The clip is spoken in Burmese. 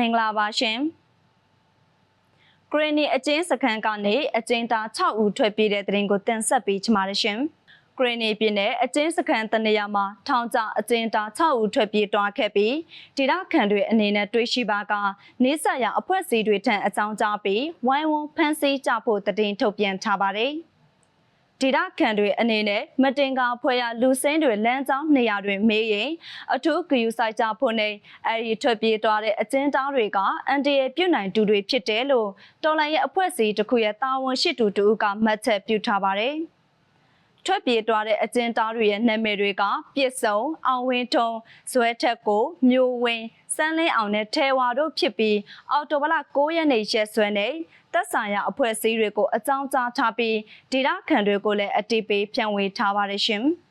မင်္ဂလာပါရှင်ဂရနီအကျဉ်းစခန်းကနေအကျဉ်းသား6ဦးထွက်ပြေးတဲ့တဲ့ရင်ကိုတင်ဆက်ပေးချင်ပါတယ်ရှင်ဂရနီပြည်နယ်အကျဉ်းစခန်းတနေရာမှာထောင်ချအကျဉ်းသား6ဦးထွက်ပြေးတွားခဲ့ပြီးဒေသခံတွေအနေနဲ့တွေးရှိပါကနေဆက်ရအဖွဲ့အစည်းတွေထံအကြောင်းကြားပြီးဝိုင်းဝန်းဖမ်းဆီးကြဖို့တည်င်းထုတ်ပြန်ထားပါတယ် ဒေတာခံတွေအနေနဲ့မတင်ကာဖွဲ့ရလူစင်းတွေလမ်းကြောင်းနေရာတွေမေးရင်အထူးဂယူဆိုင်ကြဖို့နဲ့အဲဒီထွက်ပြေးသွားတဲ့အကျဉ်းသားတွေကအန်တီရဲ့ပြုတ်နိုင်သူတွေဖြစ်တယ်လို့တော်လိုင်းရဲ့အဖွဲ့အစည်းတစ်ခုရဲ့တာဝန်ရှိသူတူကမှတ်ချက်ပြုထားပါတယ်။ထွက်ပြေးသွားတဲ့အကျဉ်းသားတွေရဲ့နာမည်တွေကပြစ်စုံအောင်ဝင်းထုံဇွဲထက်ကိုမျိုးဝင်းစန်းလင်းအောင်နဲ့ထဲဝါတို့ဖြစ်ပြီးအော်တိုဘလ9ရက်နေ့ရက်စွဲနဲ့ သက်ဆိုင်ရာအဖွဲ့အစည်းတွေကိုအကြောင်းကြားထားပြီးဒေတာခံတွေကိုလည်းအတိပေးဖြန့်ဝေထားပါတယ်ရှင်။